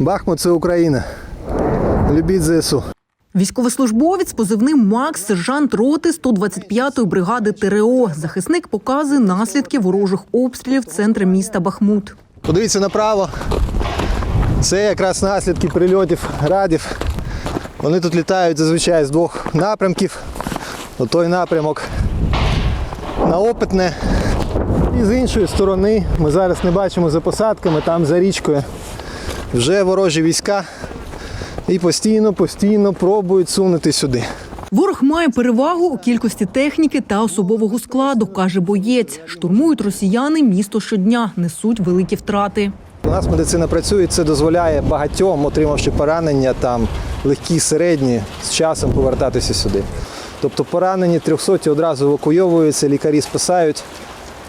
Бахмут це Україна. Любіть ЗСУ. Військовослужбовець позивним Макс, сержант роти 125-ї бригади ТРО. Захисник показує наслідки ворожих обстрілів центру міста Бахмут. Подивіться направо. Це якраз наслідки прильотів градів. Вони тут літають зазвичай з двох напрямків. Отой напрямок на опитне. І з іншої сторони ми зараз не бачимо за посадками, там за річкою. Вже ворожі війська і постійно, постійно пробують сунути сюди. Ворог має перевагу у кількості техніки та особового складу, каже боєць. Штурмують росіяни місто щодня, несуть великі втрати. У нас медицина працює, це дозволяє багатьом, отримавши поранення, там легкі, середні, з часом повертатися сюди. Тобто поранені 300 одразу евакуйовуються, лікарі спасають.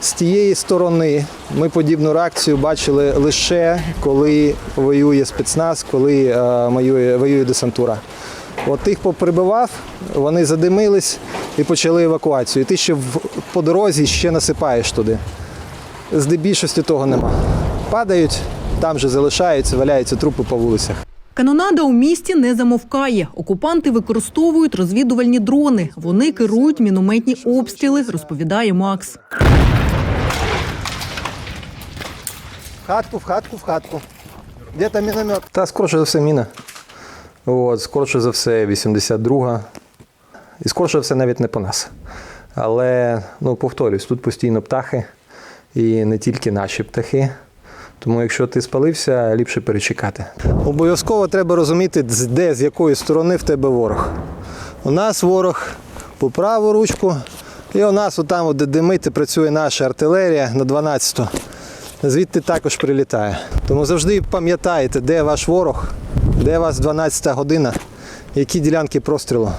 З тієї сторони ми подібну реакцію бачили лише коли воює спецназ, коли е, воює, воює десантура. От тих поприбивав, вони задимились і почали евакуацію. І ти ще в- по дорозі ще насипаєш туди. Здебільшості того нема. Падають, там же залишаються, валяються трупи по вулицях. Канонада у місті не замовкає. Окупанти використовують розвідувальні дрони. Вони керують мінометні обстріли, розповідає Макс. Хатку, в хатку, в хатку. Де там міномет? Та скорше за все міна. От, скорше за все 82-га. І скорше за все навіть не по нас. Але, ну, повторюсь, тут постійно птахи. І не тільки наші птахи. Тому якщо ти спалився, ліпше перечекати. Обов'язково треба розуміти, де, з якої сторони в тебе ворог. У нас ворог по праву ручку, і у нас отам, де димить, працює наша артилерія на 12-ту. Звідти також прилітає. Тому завжди пам'ятайте, де ваш ворог, де вас 12 година, які ділянки прострілу.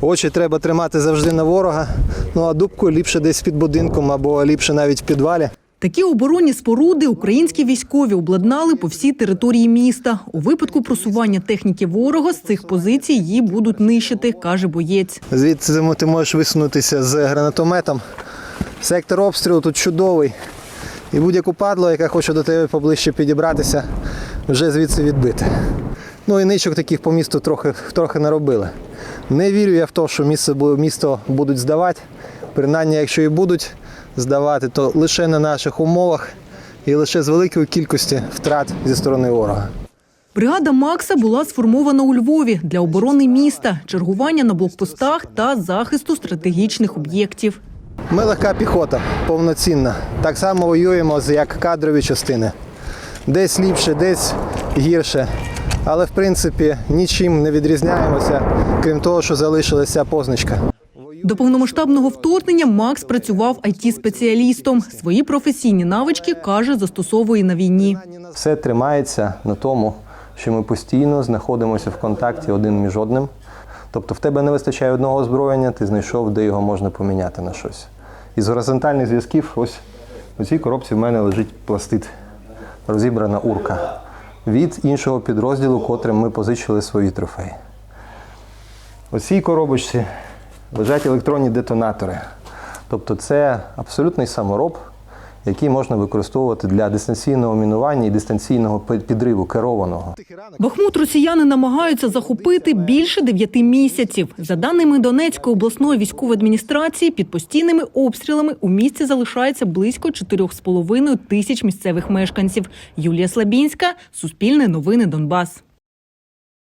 Очі треба тримати завжди на ворога, ну а дубку ліпше десь під будинком або ліпше навіть в підвалі. Такі оборонні споруди українські військові обладнали по всій території міста. У випадку просування техніки ворога з цих позицій її будуть нищити, каже боєць. Звідси ти можеш висунутися з гранатометом. Сектор обстрілу тут чудовий. І будь-яку падло, яка хоче до тебе поближче підібратися, вже звідси відбити. Ну і ничок таких по місту трохи, трохи наробили. Не вірю я в те, що місто, місто будуть здавати. Принаймні, якщо і будуть здавати, то лише на наших умовах і лише з великої кількості втрат зі сторони ворога. Бригада Макса була сформована у Львові для оборони міста, чергування на блокпостах та захисту стратегічних об'єктів. Ми легка піхота, повноцінна. Так само воюємо, як кадрові частини. Десь ліпше, десь гірше. Але в принципі нічим не відрізняємося, крім того, що залишилася позначка. До повномасштабного вторгнення Макс працював IT-спеціалістом. Свої професійні навички, каже, застосовує на війні. Все тримається на тому, що ми постійно знаходимося в контакті один між одним. Тобто в тебе не вистачає одного озброєння, ти знайшов, де його можна поміняти на щось. Із горизонтальних зв'язків, ось у цій коробці в мене лежить пластит, розібрана урка від іншого підрозділу, котрим ми позичили свої трофеї. У цій коробочці лежать електронні детонатори. Тобто це абсолютний самороб, який можна використовувати для дистанційного мінування і дистанційного підриву керованого. Бахмут росіяни намагаються захопити більше дев'яти місяців. За даними Донецької обласної військової адміністрації, під постійними обстрілами у місті залишається близько 4,5 тисяч місцевих мешканців. Юлія Слабінська, Суспільне новини Донбас.